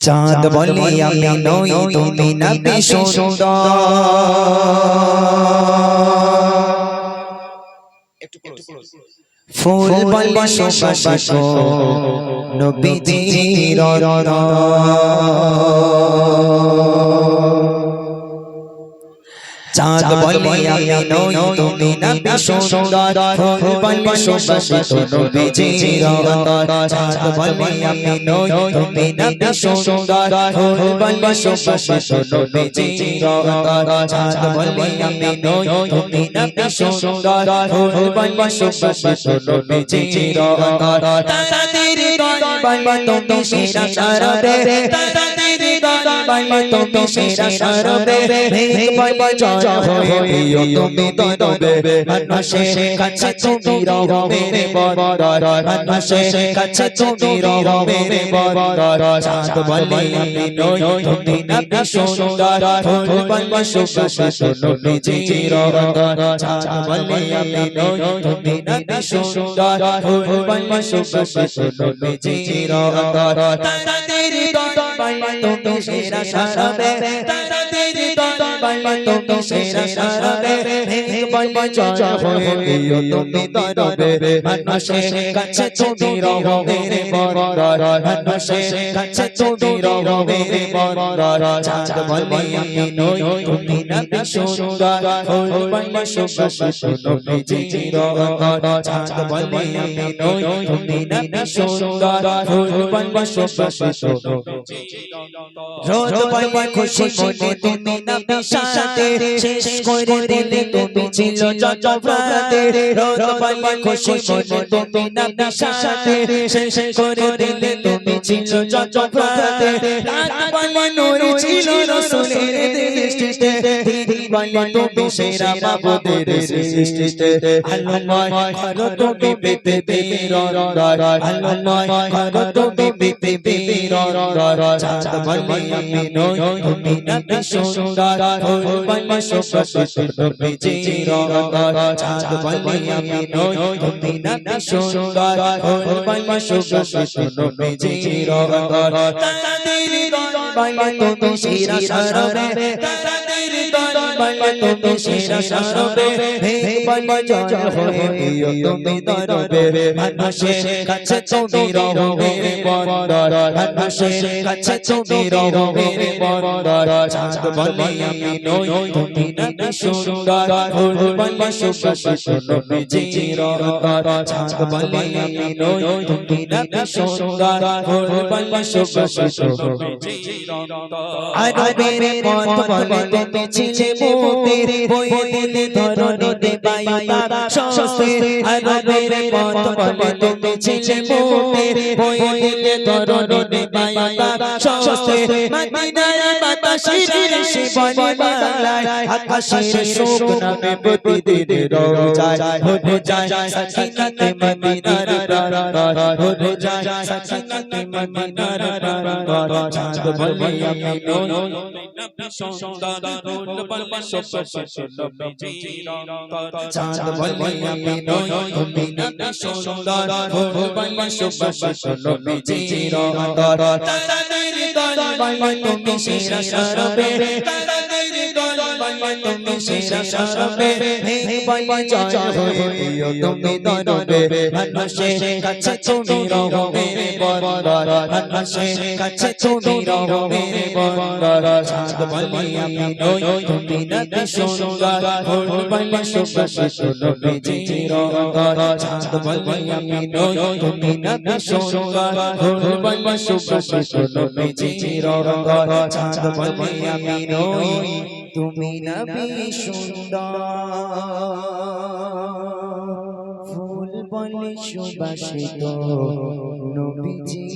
চাঁদ বলে আমি নই তুমি নবী সুন্দর ফুল বলে সুবাস নবীজির চাঁদ বলে আমি নই তুমি নবী সুন্দর ফুল বলে সুবাসিত সুবাস নবীজির চাঁদ বলে আমি নই তুমি নবী সুন্দর ফুল বলে সুবাসিত সুবাস নবীজির চাঁদ বলে আমি নই তুমি নবী সুন্দর ফুল বলে সুবাসিত সুবাস নবীজির তাদের দরবারে তুমি সেরা সারবে তাদের দরবারে তুমি সেরা সারবে ভেগ পাইবা জয় হয়ে প্রিয় তুমি দরবে মানুষের কাছে তুমি রও মেরে বড় মানুষের কাছে তুমি রও মেরে বড় চাঁদ বলে আমি নই তুমি নবী সুন্দর ফুল বলে সুবাস নবীজির চাঁদ বলে আমি নই তুমি নবী সুন্দর ফুল বলে সুবাস নবীজির তাদের দরবারে তুমি সেরা সারবে তাদের দরবারে তুমি সেরা সারবে ভেগ বলবে জয় হয়ে প্রিয় তুমি দরবে মানুষের কাছে তুমি রও মেরে বড় মানুষের কাছে তুমি রও মেরে বড় চাঁদ বলে আমি নই তুমি নবী সুন্দর ফুল বলে সুবাস নবীজির চাঁদ বলে আমি নই তুমি নবী সুন্দর ফুল বলে সুবাস রোজ পাইলে খুশি মনে তুমি নবী সাথে শেষ করে দিলে তুমি ছিল যত প্রাতে রোজ পাইলে খুশি মনে তুমি নবী সাথে শেষ করে দিলে তুমি ছিল যত প্রাতে রাত পাইলে নূর ছিল রসুলের দৃষ্টিতে। দিদি বলে তুমি সেরা বাবুদের সৃষ্টিতে আল্লাহ করো তুমি পেতে বীর আল্লাহ করো তুমি পেতে বীর সুন্দর চাঁদ বলে আমি নই তুমি নবী সুন্দর ফুল বলে দরবারে তুমি তাদের দরবারে তুমি সেরা সারবে। ভেগ জয় হয়ে প্রিয় তুমি দরবে। মানুষের কাছে তুমি রও মেরে বড় কাছে তুমি রও মেরে চাঁদ বলে আমি নই, তুমি নবী সুন্দর। ফুল বলে সুবাস নবীজির চাঁদ বলে আমি নই, তুমি নবী সুন্দর। ফুল বলে সুবাস নবীজির আরবের পথ বলে তুমি ছিলে মোদের বয়ে দিলে ধরণী দেবায়ুতা সস্তে আরবের পথ বলে তুমি ছিলে মোদের বয়ে দিলে ধরণী দেবায়ুতা সস্তে মদিনায় বাতাসের শিবনে বাংলায় আকাশের শোক নামে প্রতিদিন রোজায় হয়ে যায় সাকিনাতে মদিনার প্রাণ হয়ে যায় সাকিনাতে মদিনার প্রাণ চাঁদ বলে আমি নই চাঁদ বলে আমি নই তুমি নবী সুন্দর ফুল বলে সুবাস নবীজির তাদের দরবারে তুমি সেরা সারবে দরবারে তুমি সেরা সারবে হে জয় হয়ে তুমি দরবে মানুষের কাছে তুমি রও মেরে মানুষের কাছে তুমি রও মেরে চাঁদ বলে আমি নই তুমি নবী সুন্দর ফুল বলে সুবাস নবীজির চাঁদ বলে আমি নই তুমি নবী সুন্দর ফুল বলে সুবাস নবীজির চাঁদ বলে আমি নই তুমি নবী সুন্দর। ফুল বলে সুবাসিত নবীজি